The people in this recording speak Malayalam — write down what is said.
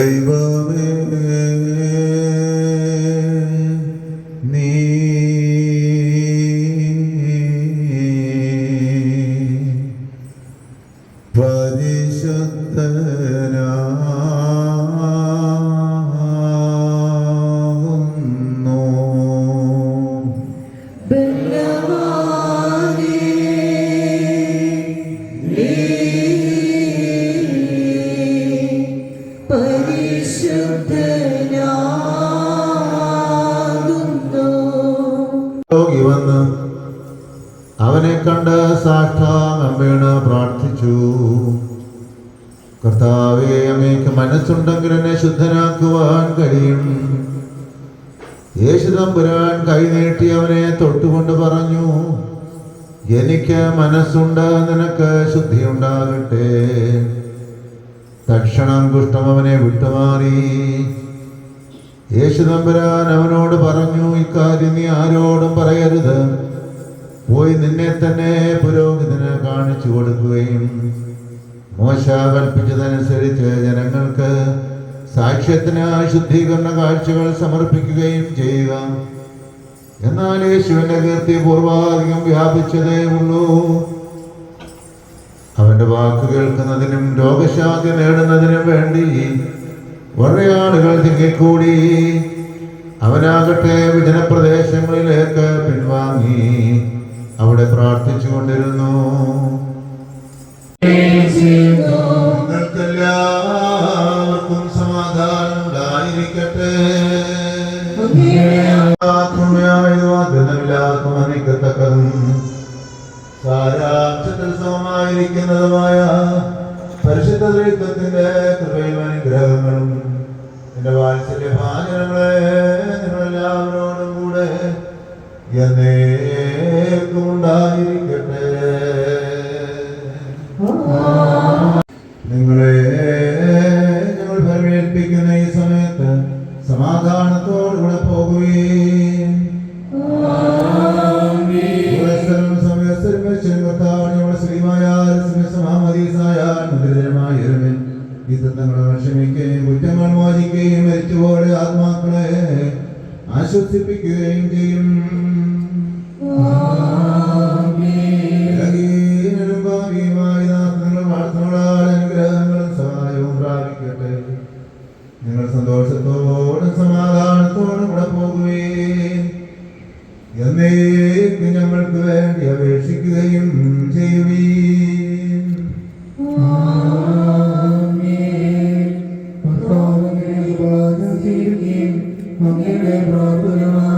ദൈവമേ വന്ന് അവനെ കണ്ട് സാക്ഷാം പ്രാർത്ഥിച്ചു. കർത്താവെ അങ്ങേക്ക് മനസ്സുണ്ടെങ്കിൽ എന്നെ ശുദ്ധനാക്കുവാൻ കഴിയും. യേശുദമ്പുരാൻ കൈനീട്ടി അവനെ തൊട്ടുകൊണ്ട് പറഞ്ഞു എനിക്ക് മനസ്സുണ്ട് നിനക്ക് ശുദ്ധിയുണ്ടാകട്ടെ. തക്ഷണം കുഷ്ഠം അവനെ വിട്ടുമാറി. യേശു തമ്പുരാൻ അവനോട് പറഞ്ഞു ഇക്കാര്യം നീ ആരോടും പറയരുത്. പോയി നിന്നെ തന്നെ പുരോഹിതന് കാണിച്ചു കൊടുക്കുകയും മോശ കൽപ്പിച്ചതനുസരിച്ച് ജനങ്ങൾക്ക് സാക്ഷ്യത്തിന് ശുദ്ധീകരണ കാഴ്ചകൾ സമർപ്പിക്കുകയും ചെയ്യുക. എന്നാൽ യേശുവിന്റെ കീർത്തി പൂർവാധികം വ്യാപിച്ചതേ ഉള്ളൂ. അവന്റെ വാക്ക് കേൾക്കുന്നതിനും രോഗശാന്തി നേടുന്നതിനും വേണ്ടി വളരെ ആളുകൾ തിങ്ങിക്കൂടി. അവനാകട്ടെ വിജനപ്രദേശങ്ങളിലേക്ക് പിൻവാങ്ങി അവിടെ പ്രാർത്ഥിച്ചു കൊണ്ടിരുന്നു സമാധാനം ഉണ്ടായിരിക്കട്ടെ. സമമായിരിക്കുന്നതുമായ പരിശുദ്ധ ദൈവത്തിന്റെ കൃപയും അനുഗ്രഹങ്ങളും എന്റെ വാത്സല്യ ഭാചനങ്ങളെ നിങ്ങളെല്ലാവരോടും കൂടെ എന്നേക്കും ഉണ്ടായിരിക്കട്ടെ. നിങ്ങളെ ഞങ്ങൾ പരമേൽപ്പിക്കുന്ന ഈ സമയത്ത് സമാധാനത്തോടുകൂടെ തത്വങ്ങളെ ക്ഷമിക്കുകയും കുറ്റങ്ങൾ മോചിക്കുകയും മരിച്ചുപോലെ ആത്മാക്കളെ ആശ്വസിപ്പിക്കുകയും ചെയ്യും. നിങ്ങൾ സന്തോഷത്തോടും സമാധാനത്തോടും കൂടെ പോകുകയും എന്നേക്ക് ഞങ്ങൾക്ക് വേണ്ടി അപേക്ഷിക്കുകയും അങ്ങയുടെ പ്രാർത്ഥന